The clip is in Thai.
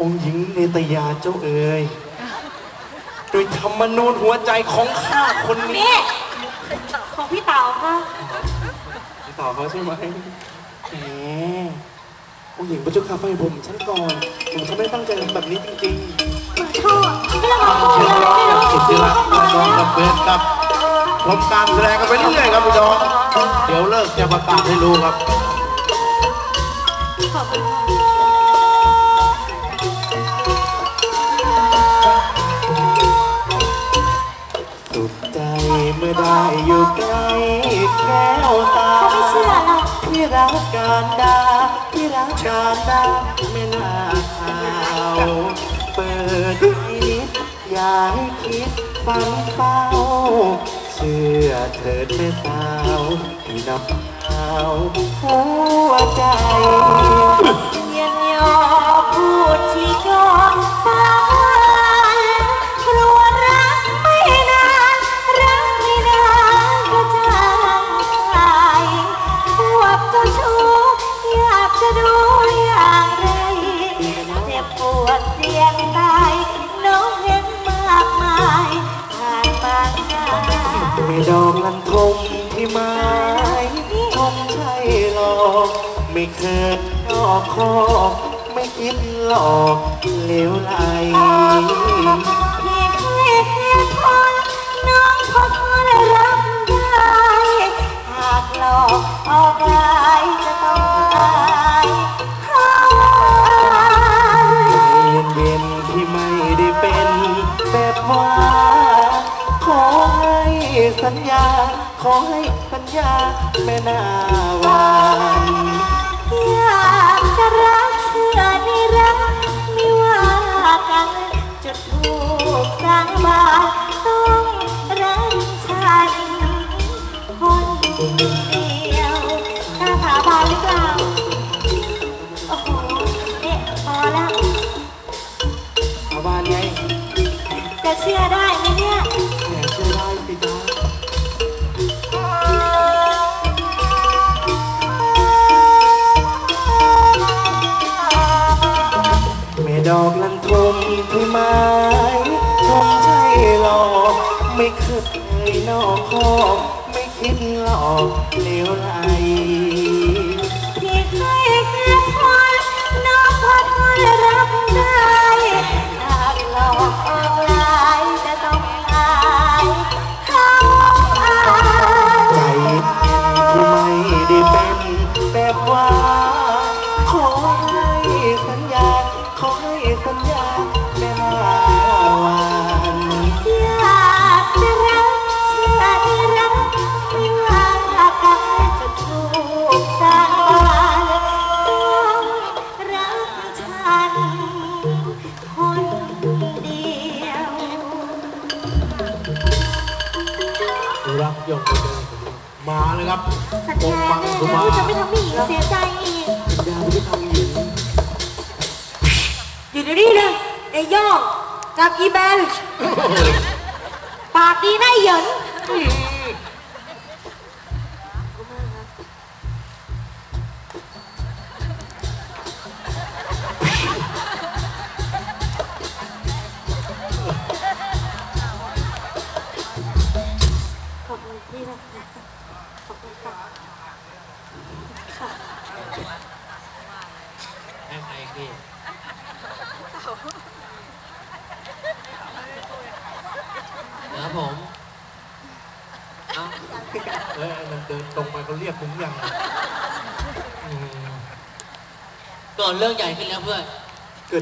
องค์หญิงเนตยาเจ้าเอ๋ยโดยธรรมนูญหัวใจของข้าคนนี้ นี่ของพี่เต๋าค่ะพี่ต่อเขาใช่ไหมแหมองค์หญิงพระเจ้าข้าไฟผมฉันก่อน ผมฉันไม่ได้ตั้งใจทำแบบนี้จริงมึงชอบไม่ต้องมาพูดๆเลยไม่ต้องสุดที่รักน้องกับเบนครับชมการแสดงกันไปเรื่อยๆครับพี่น้อง เดี๋ยวเลิกจะประกาศให้รู้ครับ ขอบคุณค่ะ ได้อยู่ใกล้แก้วตาเขาไม่เชื่อหรอก ที่รักการดาที่รักการดาไม่น่าข่าวเปิดนิดอย่าให้คิดฝันเฝ้า เชื่อเถิดแม่สาวที่นับหาหัวใจ ไม่ดอกลันทมที่ไม้คงใช่หรอกไม่เคยนอกคอกไม่คิดหลอกเลวไหล สัญญา ขอให้สัญญาแม่นาวานอยากจะรักเชื่อในรักไม่ว่ากันจุดทูปสร้างบานต้องรักฉันคนเดียวกล้าสาบานหรือเปล่า โอ้โหเนี่ยพอแล้ว ชาวบ้านไง จะเชื่อได้ ดอกลันทมที่ไม้ทมใช่หลอกไม่เคยนอกคอกไม่คิดหลอกเลวไหลพี่เคยแค่พอน้อกพอทนรับได้ รักยงคนเดิมมาเลยครับสัญองญาค์มังแน่สุนะมาว่าจะไม่ทำให้หญิงเสียใจอีกสัญญาที่ทำหญิงอยู่เดี๋ยวนี้เลยไอ้ย่องกับอีเบลปากดีนะไอ้เหยิน ขอบคุณพี่นะคะขอบคุณค่ะค่ะให้ใครพี่นะครับผมเอ้าเอ้ยมันเดินตรงไปเขาเรียกผมยังอืมก่อนเรื่องใหญ่ขึ้นแล้วเพื่อน